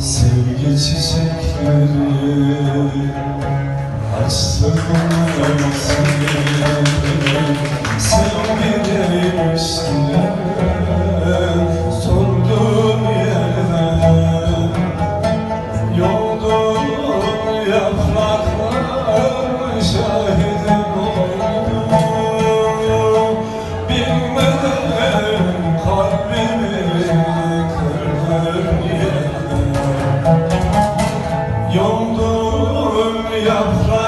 Sevgi çiçekleri açtı konuşmasını Sevgilerin üstüne sordum yerden Yoldum yapraklar şahidim oldum. Bilmeden kalbimi Yolduğum yaprak